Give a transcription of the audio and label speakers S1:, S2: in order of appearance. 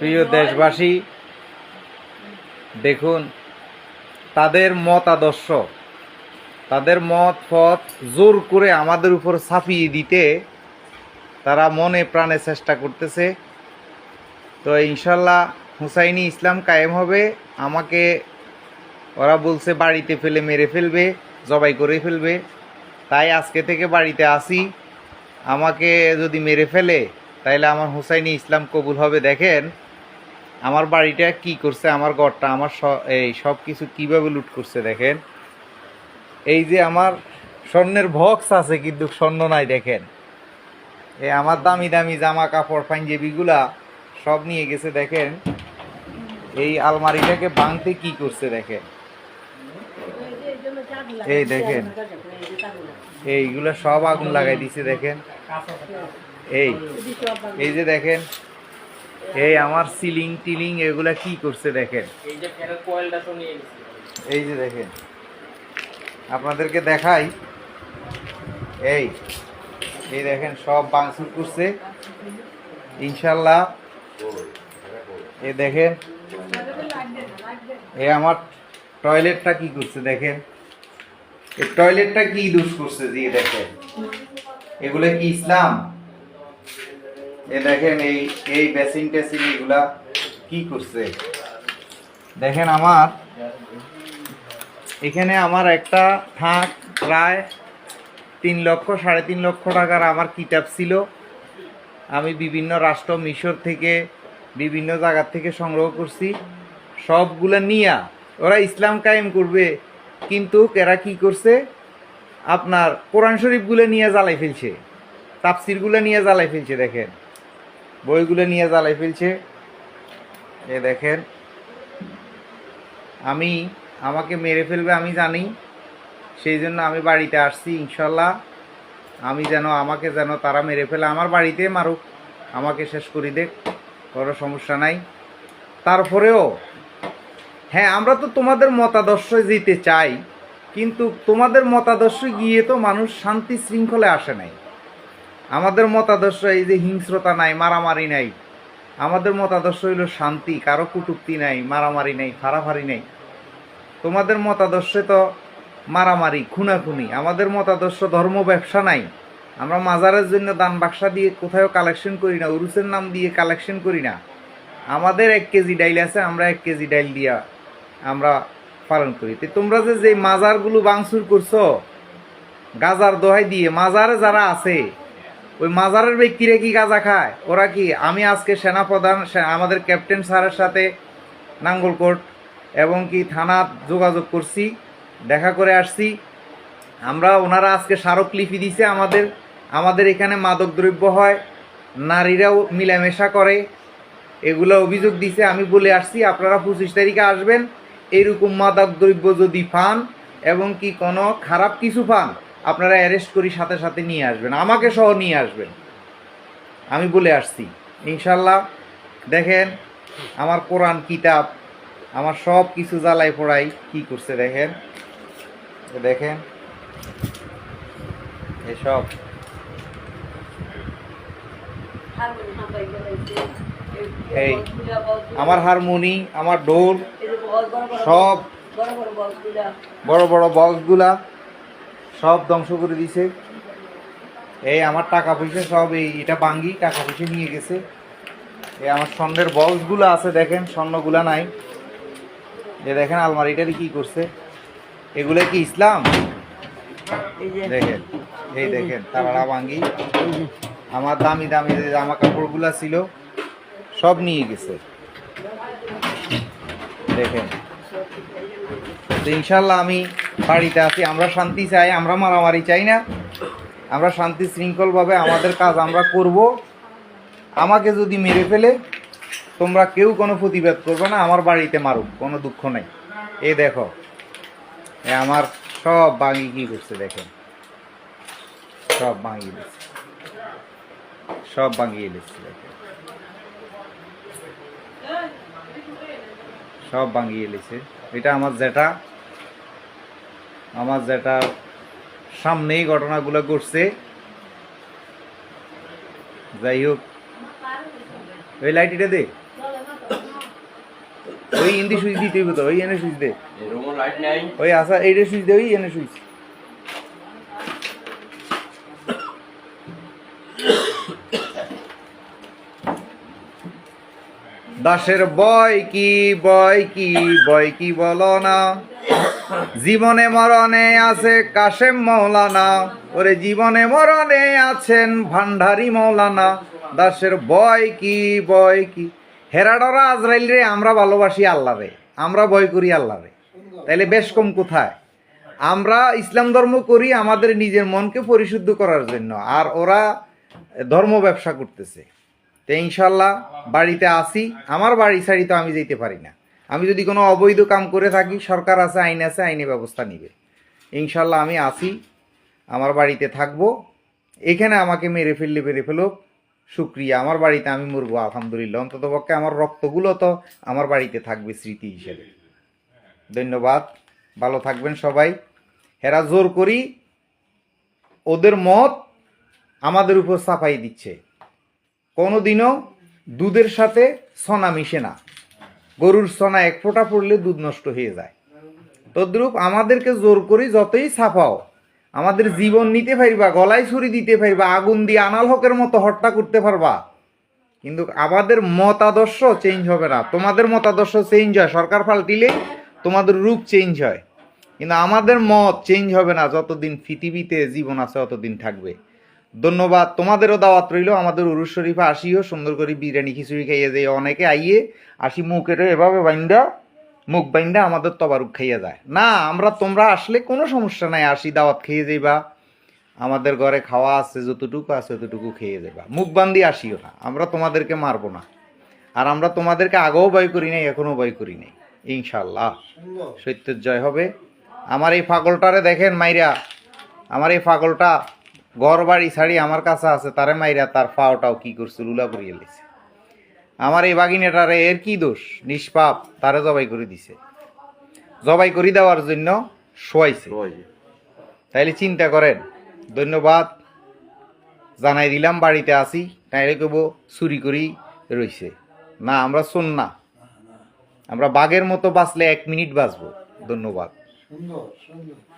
S1: প্রিয় দেশবাসী, দেখুন, তাদের মত আদর্শ, তাদের মত পথ জোর করে আমাদের উপর ছাপিয়ে দিতে তারা মনে প্রাণে চেষ্টা করতেছে। তো ইনশাল্লাহ হুসাইনি ইসলাম কায়েম হবে, আমাকে ওরা বলছে বাড়িতে ফেলে মেরে ফেলবে, জবাই করে ফেলবে। তাই আজকে থেকে বাড়িতে আসি। আমাকে যদি মেরে ফেলে, তাইলে আমার হুসাইনি ইসলাম কবুল হবে, দেখেন। আমার বাড়িটা কি করছে, আমার ঘরটা, আমার এই সব কিছু কীভাবে লুট করছে দেখেন। এই যে আমার স্বর্ণের বক্স আছে কিন্তু স্বর্ণ নাই দেখেন। এই আমার দামি দামি জামা কাপড়, পাঞ্জাবিগুলা সব নিয়ে গেছে দেখেন। এই আলমারিটাকে ভাঙতে কি করছে দেখেন। এই দেখেন, এইগুলো সব আগুন লাগাই দিছে দেখেন। এই এই যে দেখেন এই আমার সিলিং টিলিং এগুলা কি করছে দেখেন।
S2: এই যে ফ্যানের কয়েলটা তো নিয়ে
S1: এই যে দেখেন। আপনাদেরকে দেখাই। এই এই দেখেন সব বাংসুর করছে। ইনশাল্লাহ এই দেখেন এই আমার টয়লেটটা কি করছে দেখেন। এই টয়লেটটা কি দোষ করছে দিয়ে দেখেন। এগুলো কি ইসলাম? এ দেখেন এই এই বেসিন টেসিন এগুলা কি করছে? দেখেন আমার, এখানে আমার একটা থাক প্রায় তিন লক্ষ, সাড়ে তিন লক্ষ টাকার আমার কিতাব ছিল। আমি বিভিন্ন রাষ্ট্র, মিশর থেকে, বিভিন্ন জায়গার থেকে সংগ্রহ করছি। সবগুলা নিয়া, ওরা ইসলাম কায়েম করবে, কিন্তু এরা কি করছে? আপনার কোরআন শরীফগুলো নিয়ে জ্বালাই ফেলছে, তাফসিরগুলো নিয়ে জ্বালাই ফেলছে, দেখেন। বইগুলো নিয়ে জ্বালাই ফেলছে। এ দেখেন, আমি আমাকে মেরে ফেলবে আমি জানি, সেই জন্য আমি বাড়িতে আসছি, ইনশাল্লাহ। আমি যেন, আমাকে যেন তারা মেরে ফেলে, আমার বাড়িতে মারুক, আমাকে শেষ করি দেখ কোনো সমস্যা নাই। তারপরেও হ্যাঁ আমরা তো তোমাদের মতাদর্শ যেতে চাই, কিন্তু তোমাদের মতাদর্শ গিয়ে তো মানুষ শান্তি শৃঙ্খলে আসে নাই। আমাদের মতাদর্শ এই যে হিংস্রতা নাই, মারামারি নাই। আমাদের মতাদর্শ হইল শান্তি, কারও কুটুক্তি নাই, মারামারি নাই, ফাড়াফাড়ি নাই। তোমাদের মতাদর্শে তো মারামারি, খুনাখুনি। আমাদের মতাদর্শ ধর্ম ব্যবসা নাই। আমরা মাজারের জন্য দান বাক্সা দিয়ে কোথাও কালেকশন করি না, উরুসের নাম দিয়ে কালেকশন করি না। আমাদের এক কেজি ডাইল আছে, আমরা এক কেজি ডাইল দিয়া আমরা পালন করি। তো তোমরা যে যে মাজারগুলো বাংসুর করছ, গাজার দোহাই দিয়ে, মাজারে যারা আছে ওই মাজারের ব্যক্তিরা কি গাজা খায়? ওরা কি, আমি আজকে সেনাপ্রধান আমাদের ক্যাপ্টেন স্যারের সাথে নাঙ্গলকোট এবং কি থানা যোগাযোগ করছি, দেখা করে আসছি। আমরা, ওনারা আজকে স্মারক স্মারকলিপি দিছে আমাদের আমাদের এখানে মাদক দ্রব্য হয়, নারীরাও মিলামেশা করে, এগুলো অভিযোগ দিছে, আমি বলে আসছি, আপনারা পঁচিশ তারিখে আসবেন এইরকম মাদক দ্রব্য যদি পান এবং কি কোনো খারাপ কিছু পান আপনারা অ্যারেস্ট করি, সাথে সাথে নিয়ে আসবেন। আমাকে সহ নিয়ে আসবেন। আমি বলে আসছি। ইনশাল্লাহ দেখেন, আমার কোরআন, কিতাব, আমার সব কিছু জ্বালাই পড়াই কি করছে দেখেন? দেখেন, এসব। এই, আমার হারমোনি, আমার ডোর সব। বড় বড় বক্সগুলা। সব ধ্বংস করে দিছে। এই আমার টাকা পয়সা সব এই এটা বাঙ্গি টাকা পয়সা নিয়ে গেছে। এই আমার স্বর্ণের বক্সগুলো আছে দেখেন স্বর্ণগুলা নাই। যে দেখেন আলমারিটারে কি করছে। এগুলো কি ইসলাম? দেখেন এই দেখেন তারা বাঙ্গি আমার দামি দামি যে জামা কাপড়গুলা ছিল সব নিয়ে গেছে। দেখেন। ইনশাল্লাহ আমি বাড়িতে আছি। আমরা শান্তি চাই, আমরা মারামারি চাই না। আমরা শান্তি শৃঙ্খলভাবে আমাদের কাজ আমরা করব। আমাকে যদি মেরে ফেলে, তোমরা কেউ কোনো প্রতিবাদ করবে না, আমার বাড়িতে মারুক, কোনো দুঃখ নেই। এ দেখো এ আমার সব বাঙি কি করছে দেখেন। সব ভাঙিয়ে দিচ্ছে সব ভাঙিয়ে দিচ্ছে দেখেন। সব ভাঙিয়ে দিচ্ছে এটা আমার জেঠা আমার জেঠার সামনেই ঘটনাগুলো ঘটছে। যাই হোক ওই লাইট এটা দে। ওই হিন্দি সুইচ দিতে হবে তো ওই এনে সুইচ দে।
S3: লাইট নাই।
S1: ওই আসা এইটা সুইচ দে ওই এনে সুইচ। দাসের বয় কি বয় কি বয় কি বলো না? জীবনে মরণে আছে কাশেম মৌলানা, ওরে জীবনে মরণে আছেন ভান্ডারি মৌলানা। দাসের বয় কি বয় কি? হেরাডরা আজরাইল রে, আমরা ভালোবাসি আল্লাহ রে, আমরা ভয় করি আল্লাহ রে। তাইলে বেশ কম কোথায়? আমরা ইসলাম ধর্ম করি আমাদের নিজের মনকে পরিশুদ্ধ করার জন্য, আর ওরা ধর্ম ব্যবসা করতেছে। তো ইনশাল্লাহ বাড়িতে আসি আমার বাড়ি ছাড়ি তো আমি যেতে পারি না। আমি যদি কোনো অবৈধ কাম করে থাকি, সরকার আছে, আইন আছে, আইনি ব্যবস্থা নিবে। ইনশাল্লাহ আমি আসি আমার বাড়িতে থাকব। এখানে আমাকে মেরে ফেললে মেরে ফেলুক। শুক্রিয়া, আমার বাড়িতে আমি মরবো, আলহামদুলিল্লাহ। অন্তত পক্ষে আমার রক্তগুলো তো আমার বাড়িতে থাকবে স্মৃতি হিসেবে। ধন্যবাদ, ভালো থাকবেন সবাই। হেরা জোর করি, ওদের মত আমাদের উপর সাফাই দিচ্ছে। কোনোদিনও দুধের সাথে সনা মিশে না। গরুর সনা এক ফোঁটা পড়লে দুধ নষ্ট হয়ে যায়। তদ্রূপ আমাদেরকে জোর করি যতই ছাপাও, আমাদের জীবন নিতে পারবা, গলায় ছুরি দিতে পারবা, আগুন দিয়ে আনাল হকের মতো হট্টা করতে পারবা। কিন্তু আমাদের মতাদর্শ চেঞ্জ হবে না। তোমাদের মতাদর্শ চেঞ্জ হয়। সরকার পাল্টিলে তোমাদের রূপ চেঞ্জ হয়। কিন্তু আমাদের মত চেঞ্জ হবে না। যতদিন পৃথিবীতে জীবন আছে ততদিন থাকবে। ধন্যবাদ। তোমাদেরও দাওয়াত রইল। আমাদের উরুস শরীফে আসিও সুন্দর করে বিরিয়ানি খিচুড়ি খাইয়ে যায় অনেকে আইয়ে আসি মুখের এভাবে বাইন্দা মুখ বাইন্দা আমাদের তবারুক খাইয়ে যায়। না আমরা তোমরা আসলে কোনো সমস্যা নাই আসি দাওয়াত খেয়ে যাইবা। আমাদের ঘরে খাওয়া আছে যতটুকু আছে ততটুকু খেয়ে যাবা মুখ বান্ধি আসিও না আমরা তোমাদেরকে মারবো না। আর আমরা তোমাদেরকে আগেও ভয় করি নাই এখনও ভয় করি নাই। ইনশাল্লাহ সত্যের জয় হবে। আমার এই পাগলটারে দেখেন মাইরা। আমার এই পাগলটা ঘর বাড়ি ছাড়ি আমার কাছে আছে তারে মাইরা তার ফাওটাও কি করছে লুলা করিয়ে লেছে। আমার এই বাগিনেটারে এর কি দোষ? নিষ্পাপ তারে জবাই করে দিছে। জবাই করে দেওয়ার জন্য শোয়াইছে। তাইলে চিন্তা করেন ধন্যবাদ জানাই দিলাম বাড়িতে আসি তাইলে কব চুরি করি রইছে। না আমরা শোন না আমরা বাঘের মতো বাঁচলে এক মিনিট বাঁচবো। ধন্যবাদ।
S4: সুন্দর সুন্দর।